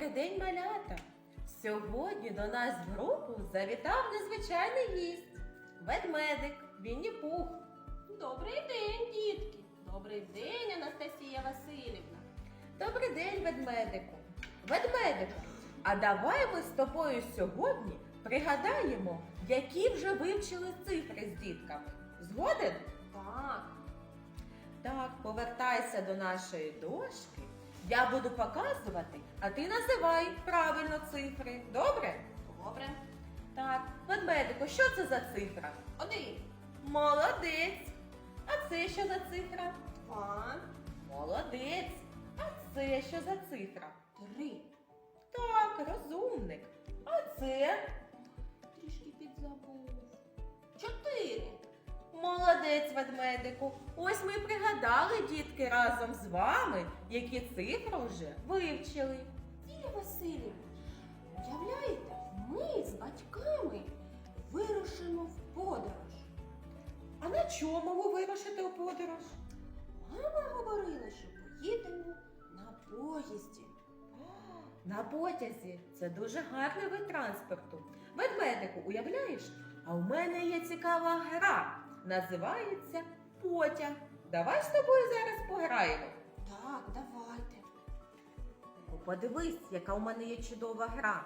Добрий день, малята! Сьогодні до нас в групу завітав незвичайний гість ведмедик Вінні Пух. Добрий день, дітки! Добрий день, Анастасія Васильівна. Добрий день, ведмедику. Ведмедику, а давай ми з тобою сьогодні пригадаємо, які вже вивчили цифри з дітками. Згоден? Так, Так, повертайся до нашої дошки. Я буду показувати, а ти називай правильно цифри. Добре? добре. Так, ведмедику, що це за цифра? Один, Молодець. А це що за цифра? два, Молодець. А це що за цифра? три. Так, розумник. А це Трішки підзабув. Чотири. молодець ведмедику. Ось ми й пригадали, дітки, разом з вами, які цифри вже вивчили. Тія Васильівна, уявляєте, ми з батьками вирушимо в подорож. А на чому ви вирушите у подорож? Мама говорила, що поїдемо на поїзді. На потязі це дуже гарний вид транспорту. Ведмедику, уявляєш? А у мене є цікава гра. Називається потяг. Давай з тобою зараз пограємо. Так, давайте. Подивись, яка у мене є чудова гра.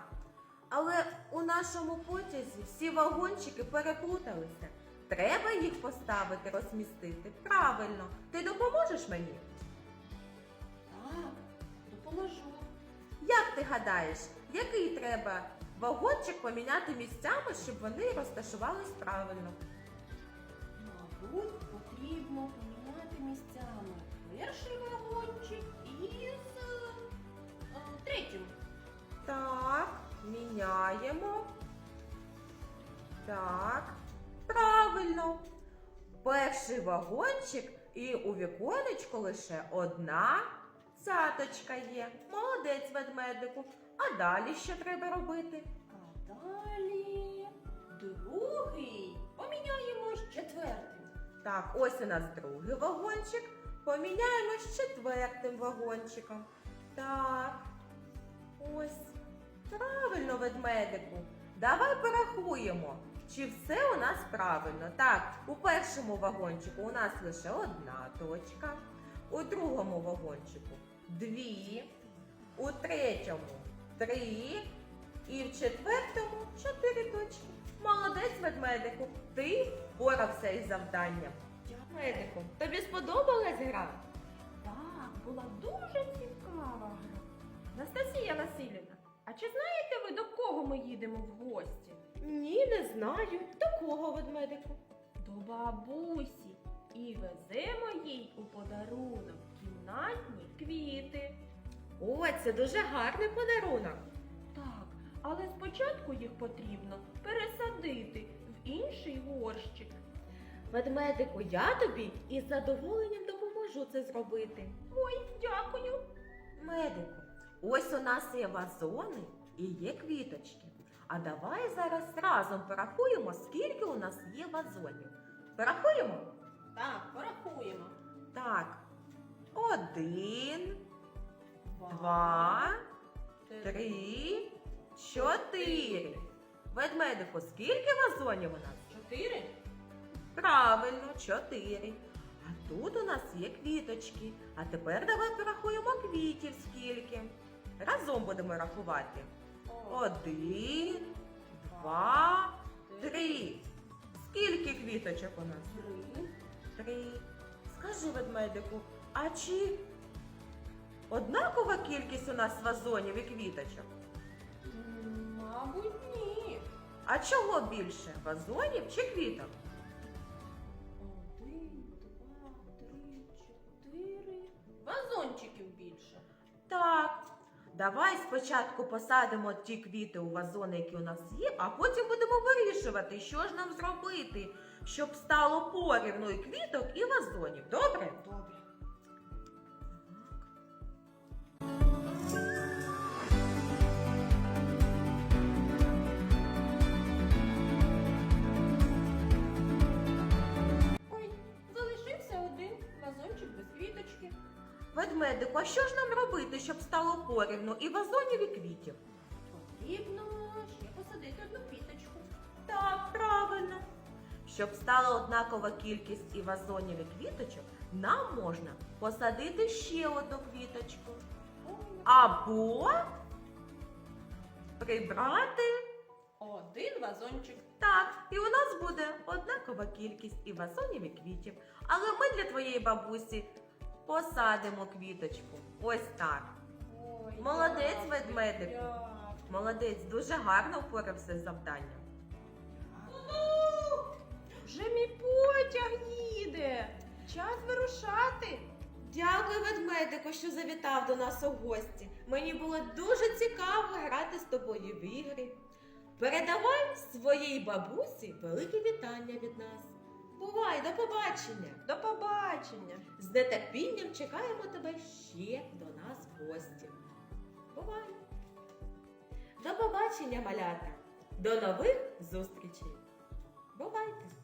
Але у нашому потязі всі вагончики переплуталися. Треба їх поставити, розмістити. Правильно. Ти допоможеш мені? Так, допоможу. Як ти гадаєш, який треба вагончик поміняти місцями, щоб вони розташувались правильно? Мабуть, потрібно поміняти місцями перший вагончик із е, третім. Так, міняємо. Так, правильно. Перший вагончик і у віконечку лише одна цяточка є. Молодець ведмедику. А далі що треба робити? А далі другий поміняємо з четвертим. Так, ось у нас другий вагончик. Поміняємо з четвертим вагончиком. Так. Ось. Правильно, ведмедику. Давай порахуємо, чи все у нас правильно. Так, у першому вагончику у нас лише одна точка, у другому вагончику дві, у третьому три і в четвертому чотири точки. Молодець, ведмедику, ти впорався із завданням. Медику, тобі сподобалась гра? Так, була дуже цікава гра. Анастасія Васильівна. А чи знаєте ви, до кого ми їдемо в гості? Ні, не знаю. До кого ведмедику? До бабусі. І веземо їй у подарунок кімнатні квіти. О, це дуже гарний подарунок. Так, але спочатку їх потрібно пересадити інший горщик. Ведмедику, я тобі із задоволенням допоможу це зробити. Ой, дякую. Медику, ось у нас є вазони і є квіточки. А давай зараз разом порахуємо, скільки у нас є вазонів. Порахуємо? Так, порахуємо. Так. Один, два, три, чотири. Ведмедику, скільки вазонів у нас? Чотири. Правильно, чотири. А тут у нас є квіточки. А тепер давай порахуємо квітів скільки. Разом будемо рахувати. Один, два, три. Скільки квіточок у нас? Три. Три. Скажи ведмедику, а чи однакова кількість у нас вазонів і квіточок? Мабуть, ні. А чого більше? Вазонів чи квіток? Один, два, три, чотири. Вазончиків більше. Так. Давай спочатку посадимо ті квіти у вазони, які у нас є, а потім будемо вирішувати, що ж нам зробити, щоб стало порівну і квіток, і вазонів. Добре? Добре. Ведмедику, а що ж нам робити, щоб стало порівну і вазонів, і квітів? Потрібно ще посадити одну квіточку. Так, правильно. Щоб стала однакова кількість і вазонів, і квіточок, нам можна посадити ще одну квіточку. Або прибрати. Один вазончик. Так, і у нас буде однакова кількість і вазонів, і квітів. Але ми для твоєї бабусі посадимо квіточку. Ось так. Ой, Молодець, дякую, ведмедику. Молодець, дуже гарно впорався з завданням. Вже мій потяг їде. Час вирушати. Дякую, ведмедику, що завітав до нас у гості. Мені було дуже цікаво грати з тобою в ігри. Передавай своїй бабусі велике вітання від нас. Бувай, до побачення! До побачення. З нетерпінням чекаємо тебе ще до нас в гості. Бувай! До побачення, малята! До нових зустрічей! Бувайте!